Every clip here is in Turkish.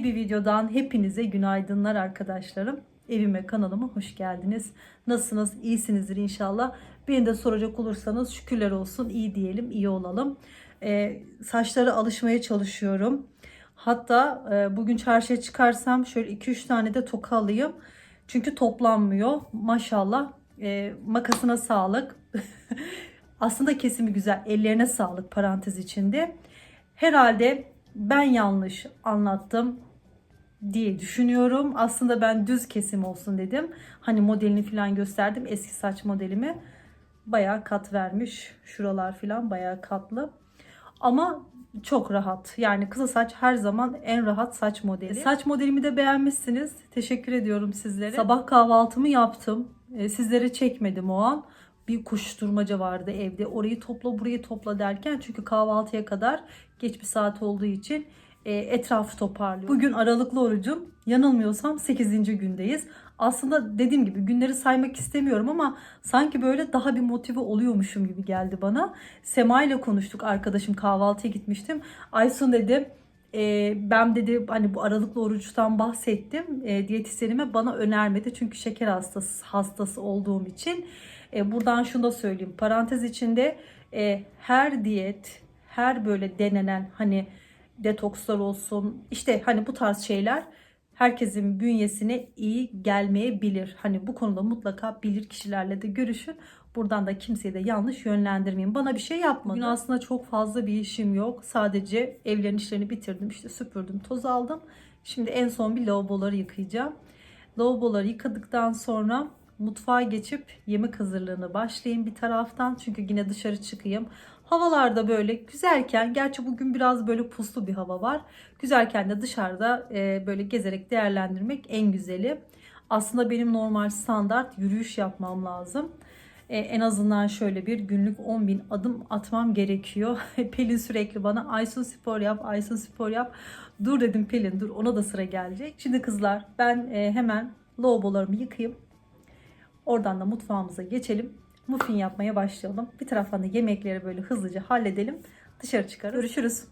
Yeni bir videodan hepinize günaydınlar arkadaşlarım. Evime kanalıma hoş geldiniz. Nasılsınız? İyisinizdir inşallah. Beni de soracak olursanız şükürler olsun. iyi diyelim, iyi olalım. Ee, saçlara alışmaya çalışıyorum. Hatta e, bugün çarşıya çıkarsam şöyle 2-3 tane de toka alayım. Çünkü toplanmıyor. Maşallah. Ee, makasına sağlık. Aslında kesimi güzel. Ellerine sağlık parantez içinde. Herhalde ben yanlış anlattım diye düşünüyorum. Aslında ben düz kesim olsun dedim. Hani modelini falan gösterdim. Eski saç modelimi. Bayağı kat vermiş. Şuralar falan bayağı katlı. Ama çok rahat. Yani kısa saç her zaman en rahat saç modeli. Saç modelimi de beğenmişsiniz. Teşekkür ediyorum sizlere. Sabah kahvaltımı yaptım. Ee, Sizlere çekmedim o an. Bir koşturmaca vardı evde. Orayı topla burayı topla derken çünkü kahvaltıya kadar geç bir saat olduğu için etrafı toparlıyorum. Bugün aralıklı orucum. Yanılmıyorsam 8. gündeyiz. Aslında dediğim gibi günleri saymak istemiyorum ama sanki böyle daha bir motive oluyormuşum gibi geldi bana. Sema ile konuştuk arkadaşım kahvaltıya gitmiştim. Aysun dedi e, ben dedi hani bu aralıklı oruçtan bahsettim. E, diyetisyenime bana önermedi çünkü şeker hastası hastası olduğum için. E, buradan şunu da söyleyeyim. Parantez içinde e, her diyet, her böyle denenen hani detokslar olsun işte hani bu tarz şeyler herkesin bünyesine iyi gelmeyebilir. Hani bu konuda mutlaka bilir kişilerle de görüşün. Buradan da kimseyi de yanlış yönlendirmeyin. Bana bir şey yapmadı. Bugün aslında çok fazla bir işim yok. Sadece evlerin işlerini bitirdim. işte süpürdüm, toz aldım. Şimdi en son bir lavaboları yıkayacağım. Lavaboları yıkadıktan sonra mutfağa geçip yemek hazırlığına başlayayım bir taraftan. Çünkü yine dışarı çıkayım. Havalarda böyle güzelken, gerçi bugün biraz böyle puslu bir hava var. Güzelken de dışarıda e, böyle gezerek değerlendirmek en güzeli. Aslında benim normal standart yürüyüş yapmam lazım. E, en azından şöyle bir günlük 10 bin adım atmam gerekiyor. Pelin sürekli bana Aysun spor yap, Aysun spor yap. Dur dedim Pelin dur ona da sıra gelecek. Şimdi kızlar ben e, hemen lavabolarımı yıkayayım. Oradan da mutfağımıza geçelim. Muffin yapmaya başlayalım. Bir taraftan da yemekleri böyle hızlıca halledelim. Dışarı çıkarız. Görüşürüz.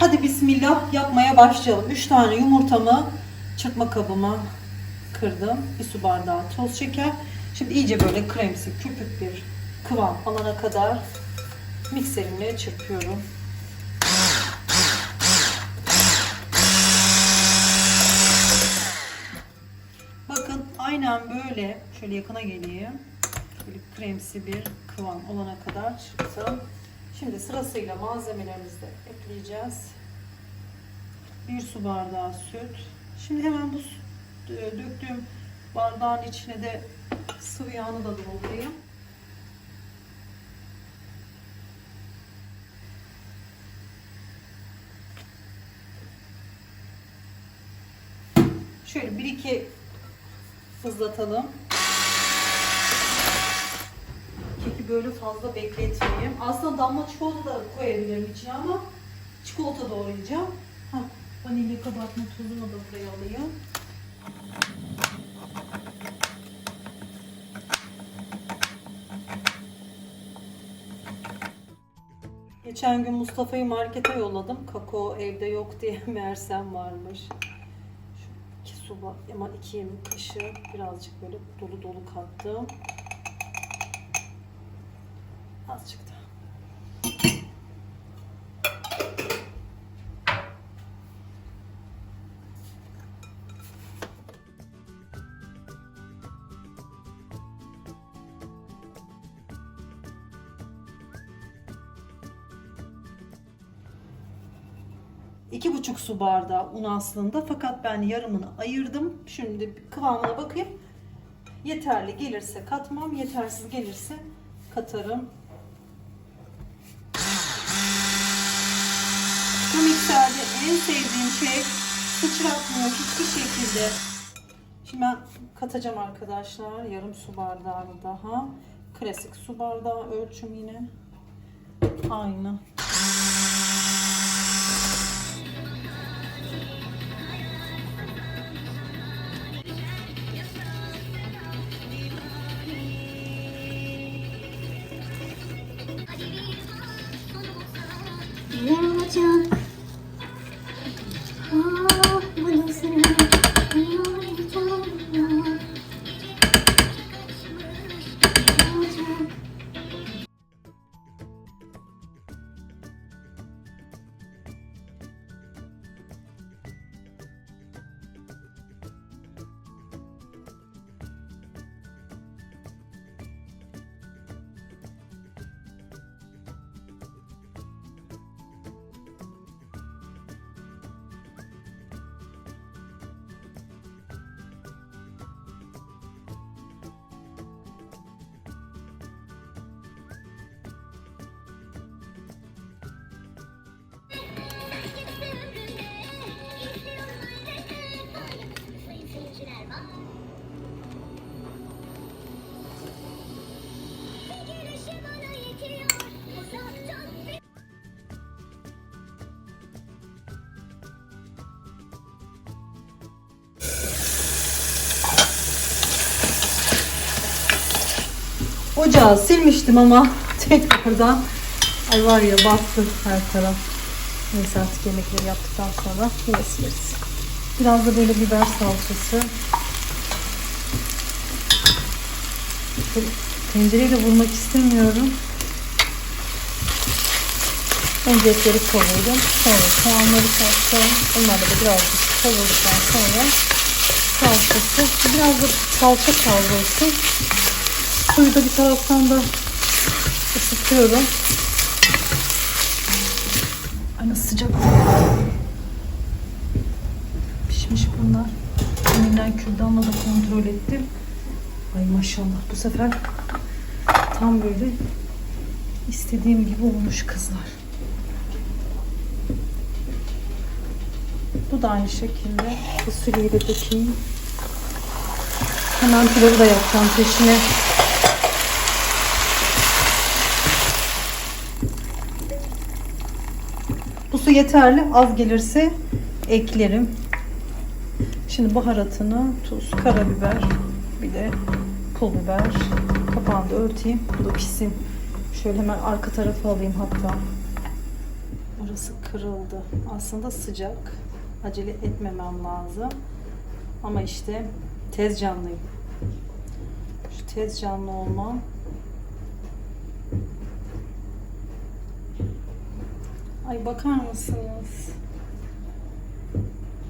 Hadi bismillah yapmaya başlayalım. 3 tane yumurtamı çırpma kabıma kırdım. Bir su bardağı toz şeker. Şimdi iyice böyle kremsi, köpük bir kıvam alana kadar mikserimle çırpıyorum. Bakın aynen böyle şöyle yakına geleyim. Böyle kremsi bir kıvam olana kadar çırptım. Şimdi sırasıyla malzemelerimizi de ekleyeceğiz. Bir su bardağı süt. Şimdi hemen bu e, döktüğüm bardağın içine de sıvı yağını da doldurayım. Şöyle bir iki hızlatalım. Keki böyle fazla bekletmeyeyim. Aslında damla çikolata da koyabilirim içine ama çikolata doğrayacağım. Heh, vanilya kabartma tozunu da buraya alayım. Geçen gün Mustafa'yı markete yolladım. Kakao evde yok diye meğersem varmış. Şu iki su ama iki yemek kaşığı birazcık böyle dolu dolu kattım. Azıcık daha. İki buçuk su bardağı un aslında fakat ben yarımını ayırdım. Şimdi kıvamına bakayım. Yeterli gelirse katmam, yetersiz gelirse katarım. Mikserde en sevdiğim şey sıçratmıyor hiçbir şekilde. Şimdi ben katacağım arkadaşlar. Yarım su bardağı daha. Klasik su bardağı ölçüm yine. Aynı. Ocağı silmiştim ama tekrardan ay var ya battı her taraf. Neyse artık yemekleri yaptıktan sonra yine sileriz. Biraz da böyle biber salçası. Şöyle tencereyle vurmak istemiyorum. Önce etleri kavurdum. Sonra soğanları kattım. Onları da birazcık kavurduktan sonra salçası. Biraz da salça kavrulsun. Suyu da bir taraftan da ısıtıyorum. Ay nasıl sıcak. Pişmiş bunlar. Deminden kürdanla da kontrol ettim. Ay maşallah bu sefer tam böyle istediğim gibi olmuş kızlar. Bu da aynı şekilde. Fasulyeyi de dökeyim. Hemen pilavı da yapacağım peşine. Su yeterli. Az gelirse eklerim. Şimdi baharatını, tuz, karabiber, bir de pul biber. Kapağını da örteyim. Bu da pişsin. Şöyle hemen arka tarafı alayım hatta. Burası kırıldı. Aslında sıcak. Acele etmemem lazım. Ama işte tez canlıyım. Şu tez canlı olmam Ay bakar mısınız?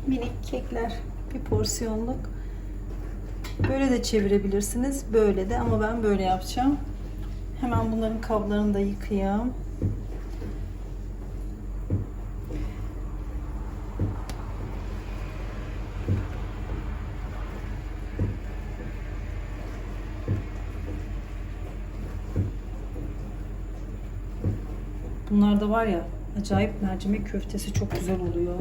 Minik kekler. Bir porsiyonluk. Böyle de çevirebilirsiniz. Böyle de ama ben böyle yapacağım. Hemen bunların kablarını da yıkayayım. Bunlar da var ya acayip mercimek köftesi çok güzel oluyor.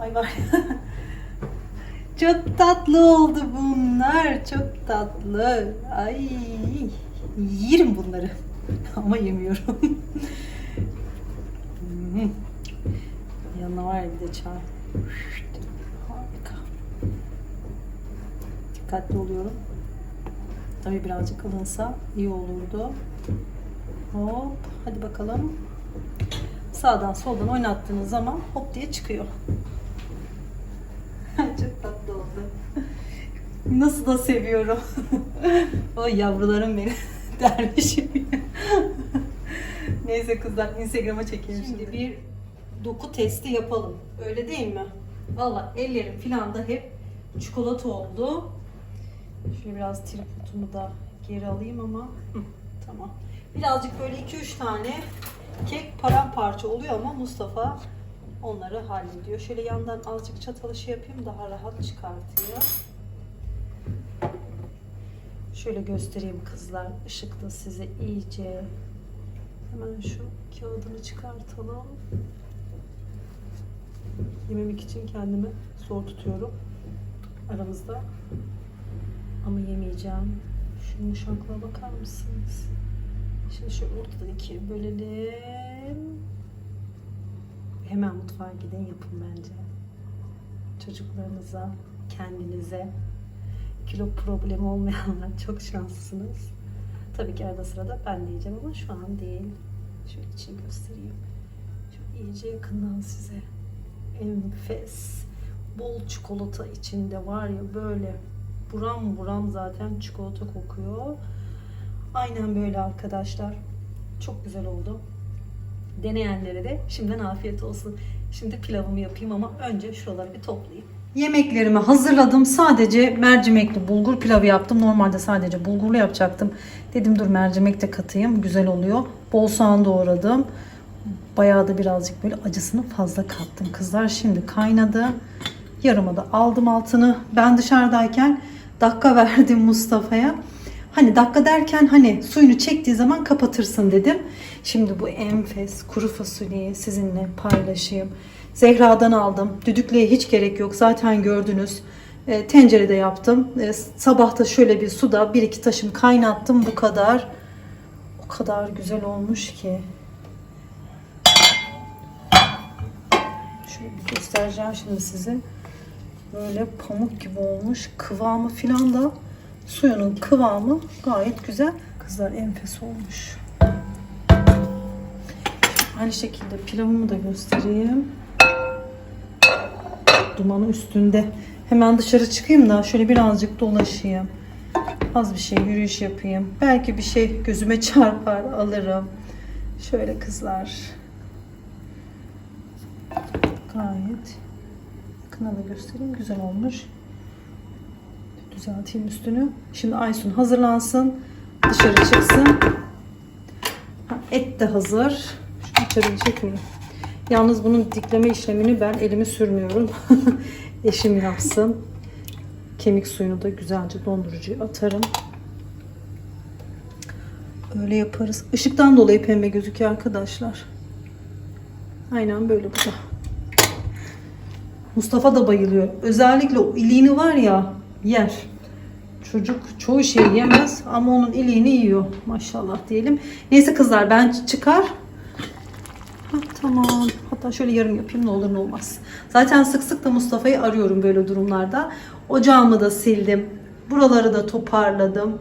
Ay var. Çok tatlı oldu bunlar. Çok tatlı. Ay yerim bunları. Ama yemiyorum. Hmm. Yanına var ya bir de çay. Harika. Dikkatli oluyorum. Tabii birazcık alınsa iyi olurdu. Hop, hadi bakalım. Sağdan soldan oynattığınız zaman hop diye çıkıyor. Çok tatlı oldu. Nasıl da seviyorum. o yavrularım benim. Dervişim. Neyse kızlar Instagram'a çekeyim şimdi. Şimdi bir doku testi yapalım. Öyle değil mi? Valla ellerim filan da hep çikolata oldu. Şöyle biraz tripodumu da geri alayım ama hı, tamam. Birazcık böyle 2-3 tane kek paramparça oluyor ama Mustafa onları hallediyor. Şöyle yandan azıcık çatalı şey yapayım daha rahat çıkartıyor. Şöyle göstereyim kızlar ışıkta size iyice. Hemen şu kağıdını çıkartalım. Yememek için kendimi zor tutuyorum aramızda. Ama yemeyeceğim. Şu yumuşaklığa bakar mısınız? Şimdi şöyle ortadan ikiye bölelim. Hemen mutfağa gidin yapın bence. Çocuklarınıza, kendinize. Kilo problemi olmayanlar çok şanslısınız. Tabii ki arada sırada ben de yiyeceğim ama şu an değil. Şöyle için göstereyim. Şu iyice yakından size. Enfes. Bol çikolata içinde var ya böyle buram buram zaten çikolata kokuyor. Aynen böyle arkadaşlar. Çok güzel oldu. Deneyenlere de şimdiden afiyet olsun. Şimdi pilavımı yapayım ama önce şuraları bir toplayayım. Yemeklerimi hazırladım. Sadece mercimekli bulgur pilavı yaptım. Normalde sadece bulgurlu yapacaktım. Dedim dur mercimek de katayım. Güzel oluyor. Bol soğan doğradım. Bayağı da birazcık böyle acısını fazla kattım. Kızlar şimdi kaynadı. Yarıma da aldım altını. Ben dışarıdayken dakika verdim Mustafa'ya. Hani dakika derken hani suyunu çektiği zaman kapatırsın dedim. Şimdi bu enfes kuru fasulyeyi sizinle paylaşayım. Zehra'dan aldım. Düdüklüğe hiç gerek yok. Zaten gördünüz. E, tencerede yaptım. E, sabah da şöyle bir suda bir iki taşım kaynattım. Bu kadar. O kadar güzel olmuş ki. Şöyle bir göstereceğim şimdi size. Böyle pamuk gibi olmuş. Kıvamı filan da suyunun kıvamı gayet güzel. Kızlar enfes olmuş. Aynı şekilde pilavımı da göstereyim. Dumanı üstünde. Hemen dışarı çıkayım da şöyle birazcık dolaşayım. Az bir şey yürüyüş yapayım. Belki bir şey gözüme çarpar alırım. Şöyle kızlar. Gayet yakına da göstereyim. Güzel olmuş. Düzelteyim üstünü. Şimdi Aysun hazırlansın. Dışarı çıksın. Ha, et de hazır. Şu içeri çekiyorum. Yalnız bunun dikleme işlemini ben elimi sürmüyorum. Eşim yapsın. Kemik suyunu da güzelce dondurucuya atarım. Öyle yaparız. Işıktan dolayı pembe gözüküyor arkadaşlar. Aynen böyle bu da. Mustafa da bayılıyor. Özellikle o iliğini var ya yer. Çocuk çoğu şey yemez ama onun iliğini yiyor. Maşallah diyelim. Neyse kızlar ben çıkar. Hah, tamam. Hatta şöyle yarım yapayım ne olur ne olmaz. Zaten sık sık da Mustafa'yı arıyorum böyle durumlarda. Ocağımı da sildim. Buraları da toparladım.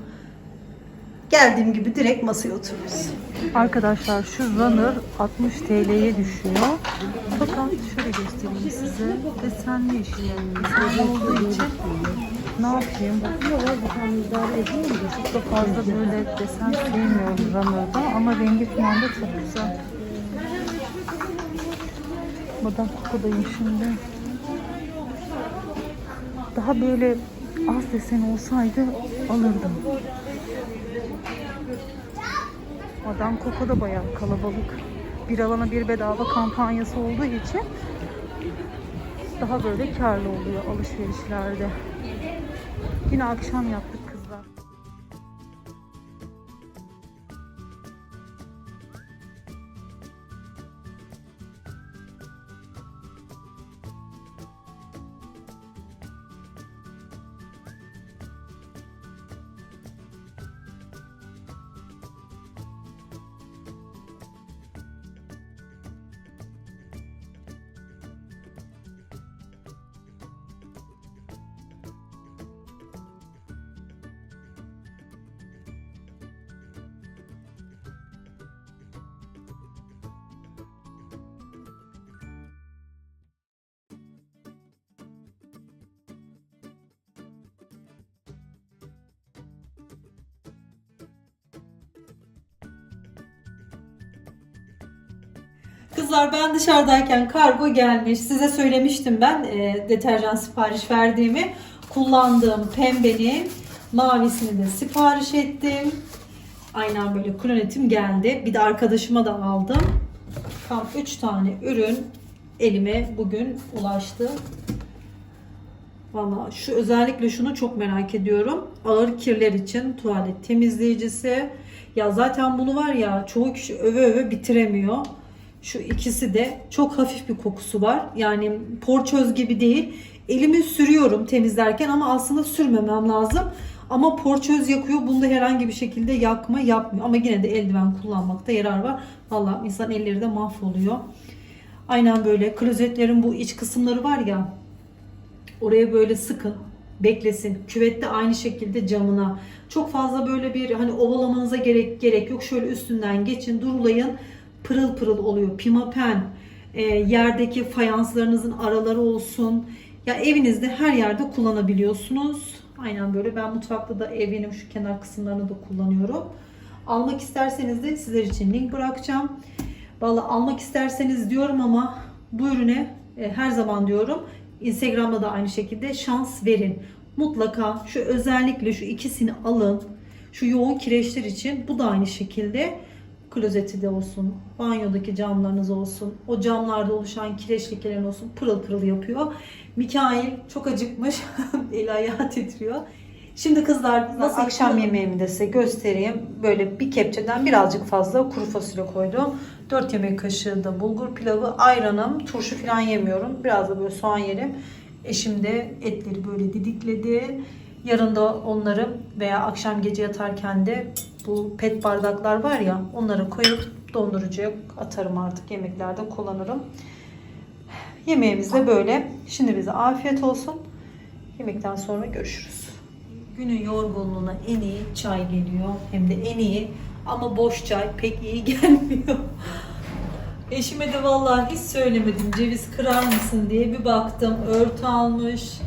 Geldiğim gibi direkt masaya oturuyoruz. Arkadaşlar şu runner 60 TL'ye düşüyor. Fakat şöyle göstereyim size. Desenli işlemimiz olduğu için ne yapayım? Çok da fazla böyle desen sevmiyorum runner'da ama rengi falan da çok güzel. Madame Coco'dayım şimdi. Daha böyle az desen olsaydı alırdım. Madame Coco da bayağı kalabalık. Bir alana bir bedava kampanyası olduğu için daha böyle karlı oluyor alışverişlerde. Yine akşam yaptık kızlar. Ben dışarıdayken kargo gelmiş. Size söylemiştim ben e, deterjan sipariş verdiğimi. Kullandığım pembenin mavisini de sipariş ettim. Aynen böyle klonetim geldi. Bir de arkadaşıma da aldım. Tam 3 tane ürün elime bugün ulaştı. Valla şu özellikle şunu çok merak ediyorum. Ağır kirler için tuvalet temizleyicisi. Ya zaten bunu var ya çoğu kişi öve öve bitiremiyor. Şu ikisi de çok hafif bir kokusu var. Yani porçöz gibi değil. Elimi sürüyorum temizlerken ama aslında sürmemem lazım. Ama porçöz yakıyor. Bunda herhangi bir şekilde yakma yapmıyor. Ama yine de eldiven kullanmakta yarar var. Valla insan elleri de mahvoluyor. Aynen böyle klozetlerin bu iç kısımları var ya Oraya böyle sıkın, beklesin. Küvette aynı şekilde camına. Çok fazla böyle bir hani ovalamanıza gerek gerek yok. Şöyle üstünden geçin, durulayın. Pırıl pırıl oluyor. Pimapen, e, yerdeki fayanslarınızın araları olsun. Ya evinizde her yerde kullanabiliyorsunuz. Aynen böyle. Ben mutfakta da evinin şu kenar kısımlarını da kullanıyorum. Almak isterseniz de sizler için link bırakacağım. Vallahi almak isterseniz diyorum ama bu ürüne e, her zaman diyorum Instagram'da da aynı şekilde şans verin. Mutlaka şu özellikle şu ikisini alın. Şu yoğun kireçler için bu da aynı şekilde klozeti de olsun, banyodaki camlarınız olsun, o camlarda oluşan kireç lekelerin olsun pırıl pırıl yapıyor. Mikail çok acıkmış. El ayağı titriyor. Şimdi kızlar nasıl akşam yemeğimi de size göstereyim. Böyle bir kepçeden birazcık fazla kuru fasulye koydum. 4 yemek kaşığı da bulgur pilavı, ayranım, turşu falan yemiyorum. Biraz da böyle soğan yerim. Eşim de etleri böyle didikledi. Yarın da onları veya akşam gece yatarken de bu pet bardaklar var ya onları koyup dondurucuya atarım artık yemeklerde kullanırım. Yemeğimiz de böyle. Şimdi bize afiyet olsun. Yemekten sonra görüşürüz. Günün yorgunluğuna en iyi çay geliyor. Hem de en iyi ama boş çay pek iyi gelmiyor. Eşime de vallahi hiç söylemedim ceviz kırar mısın diye bir baktım. Örtü almış,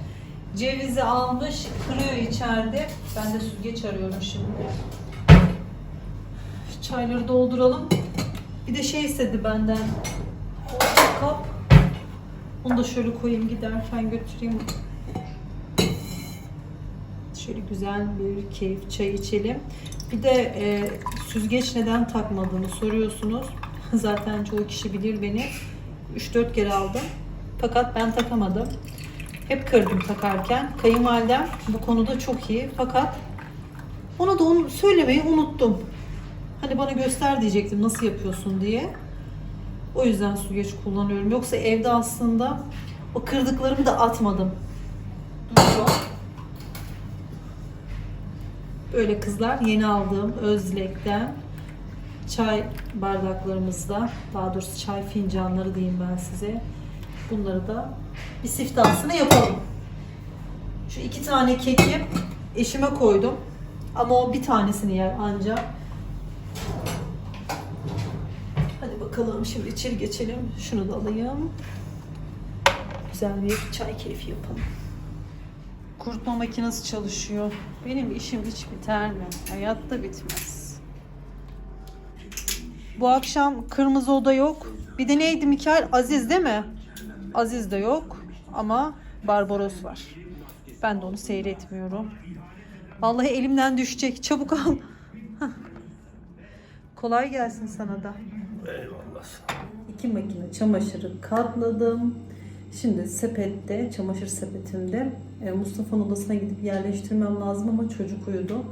cevizi almış, kırıyor içeride. Ben de süzgeç arıyorum şimdi. Çayları dolduralım. Bir de şey istedi benden. Orta kap. Onu da şöyle koyayım giderken götüreyim. Şöyle güzel bir keyif çay içelim. Bir de e, süzgeç neden takmadığını soruyorsunuz. Zaten çoğu kişi bilir beni. 3-4 kere aldım. Fakat ben takamadım. Hep kırdım takarken. Kayınvalidem bu konuda çok iyi. Fakat ona da onu söylemeyi unuttum. Hani bana göster diyecektim nasıl yapıyorsun diye. O yüzden süzgeç kullanıyorum. Yoksa evde aslında o kırdıklarımı da atmadım. Böyle kızlar yeni aldığım Özlek'ten çay bardaklarımızda daha doğrusu çay fincanları diyeyim ben size. Bunları da bir siftahsını yapalım. Şu iki tane keki eşime koydum. Ama o bir tanesini yer ancak. Hadi bakalım şimdi içeri geçelim. Şunu da alayım. Güzel bir çay keyfi yapalım. Kurutma makinesi çalışıyor. Benim işim hiç biter mi? Hayatta bitmez. Bu akşam Kırmızı Oda yok. Bir de neydi Mikael? Aziz değil mi? Aziz de yok ama Barbaros var. Ben de onu seyretmiyorum. Vallahi elimden düşecek. Çabuk al. Hah. Kolay gelsin sana da. Eyvallah. İki makine çamaşırı katladım. Şimdi sepette, çamaşır sepetimde e, Mustafa'nın odasına gidip yerleştirmem lazım ama çocuk uyudu.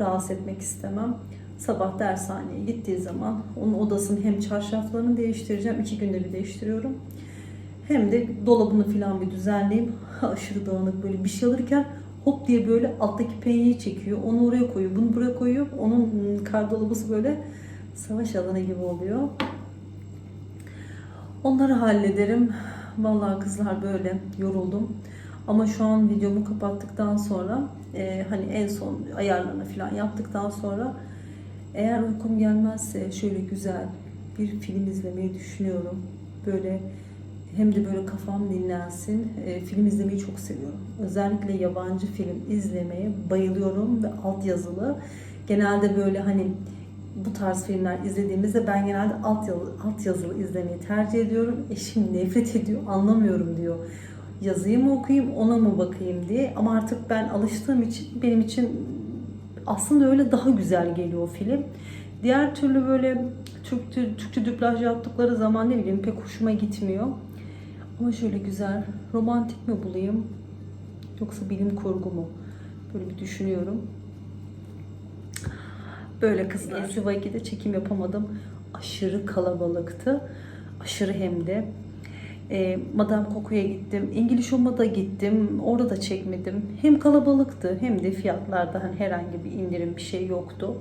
Rahatsız etmek istemem. Sabah dershaneye gittiği zaman onun odasının hem çarşaflarını değiştireceğim. iki günde bir değiştiriyorum. Hem de dolabını falan bir düzenleyeyim. Aşırı dağınık böyle bir şey alırken hop diye böyle alttaki penyeyi çekiyor. Onu oraya koyuyor, bunu buraya koyuyor. Onun ım, kardolabısı böyle savaş alanı gibi oluyor. Onları hallederim. Vallahi kızlar böyle yoruldum. Ama şu an videomu kapattıktan sonra e, hani en son ayarlarını falan yaptıktan sonra eğer uykum gelmezse şöyle güzel bir film izlemeyi düşünüyorum. Böyle hem de böyle kafam dinlensin. E, film izlemeyi çok seviyorum. Özellikle yabancı film izlemeye bayılıyorum ve altyazılı. Genelde böyle hani bu tarz filmler izlediğimizde ben genelde alt yazılı, alt yazılı izlemeyi tercih ediyorum. Eşim nefret ediyor, anlamıyorum diyor. Yazıyı mı okuyayım, ona mı bakayım diye. Ama artık ben alıştığım için benim için aslında öyle daha güzel geliyor film. Diğer türlü böyle Türkçe, Türkçe dublaj yaptıkları zaman ne bileyim pek hoşuma gitmiyor. Ama şöyle güzel, romantik mi bulayım yoksa bilim kurgu mu? Böyle bir düşünüyorum. Böyle kızlar. 2'de çekim yapamadım. Aşırı kalabalıktı. Aşırı hem de. E, Madame Coco'ya gittim. İngiliz Home'a da gittim. Orada da çekmedim. Hem kalabalıktı hem de fiyatlarda hani herhangi bir indirim bir şey yoktu.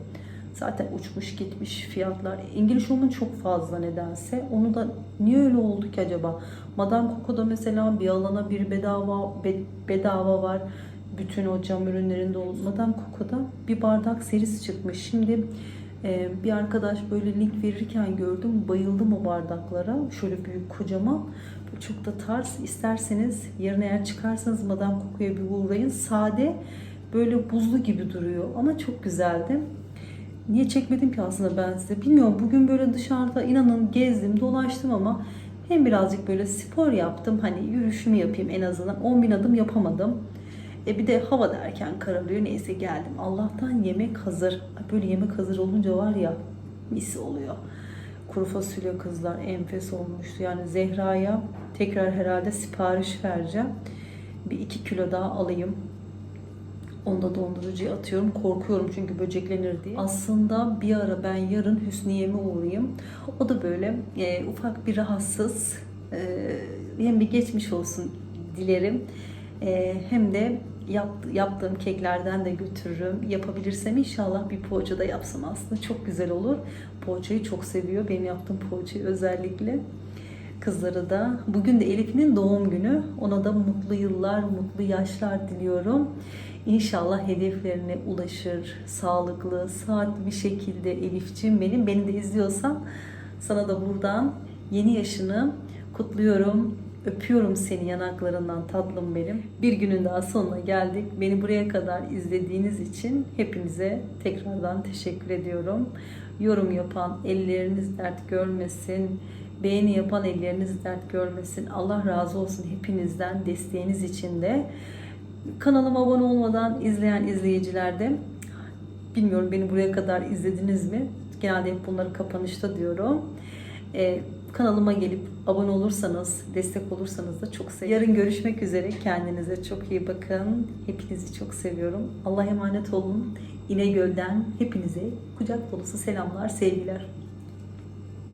Zaten uçmuş gitmiş fiyatlar. İngiliz Home'un çok fazla nedense. Onu da niye öyle oldu ki acaba? Madame Coco'da mesela bir alana bir bedava be- bedava var. Bütün o cam ürünlerinde ol- Madame Coco'da bir bardak serisi çıkmış. Şimdi e, bir arkadaş böyle link verirken gördüm. Bayıldım o bardaklara. Şöyle büyük kocaman. Çok da tarz. İsterseniz yarın eğer çıkarsanız Madame Coco'ya bir uğrayın. Sade böyle buzlu gibi duruyor ama çok güzeldi. Niye çekmedim ki aslında ben size? Bilmiyorum. Bugün böyle dışarıda inanın gezdim, dolaştım ama hem birazcık böyle spor yaptım. Hani yürüyüşümü yapayım en azından. 10 bin adım yapamadım. E bir de hava derken kararıyor. Neyse geldim. Allah'tan yemek hazır. Böyle yemek hazır olunca var ya mis oluyor. Kuru fasulye kızlar enfes olmuştu. Yani Zehra'ya tekrar herhalde sipariş vereceğim. Bir iki kilo daha alayım. Onu da dondurucuya atıyorum. Korkuyorum çünkü böceklenir diye. Aslında bir ara ben yarın Hüsniye'me uğrayayım. O da böyle e, ufak bir rahatsız. E, hem bir geçmiş olsun dilerim. E, hem de yap- yaptığım keklerden de götürürüm. Yapabilirsem inşallah bir poğaça da yapsam aslında çok güzel olur. Poğaçayı çok seviyor. Benim yaptığım poğaçayı özellikle. Kızları da. Bugün de Elif'in doğum günü. Ona da mutlu yıllar, mutlu yaşlar diliyorum. İnşallah hedeflerine ulaşır. Sağlıklı, saat bir şekilde Elif'ciğim benim. Beni de izliyorsan sana da buradan yeni yaşını kutluyorum. Öpüyorum seni yanaklarından tatlım benim. Bir günün daha sonuna geldik. Beni buraya kadar izlediğiniz için hepinize tekrardan teşekkür ediyorum. Yorum yapan elleriniz dert görmesin. Beğeni yapan elleriniz dert görmesin. Allah razı olsun hepinizden desteğiniz için de. Kanalıma abone olmadan izleyen izleyiciler de bilmiyorum beni buraya kadar izlediniz mi? Genelde hep bunları kapanışta diyorum. Ee, kanalıma gelip abone olursanız, destek olursanız da çok sevinirim. Yarın görüşmek üzere. Kendinize çok iyi bakın. Hepinizi çok seviyorum. Allah emanet olun. İnegöl'den hepinize kucak dolusu selamlar, sevgiler.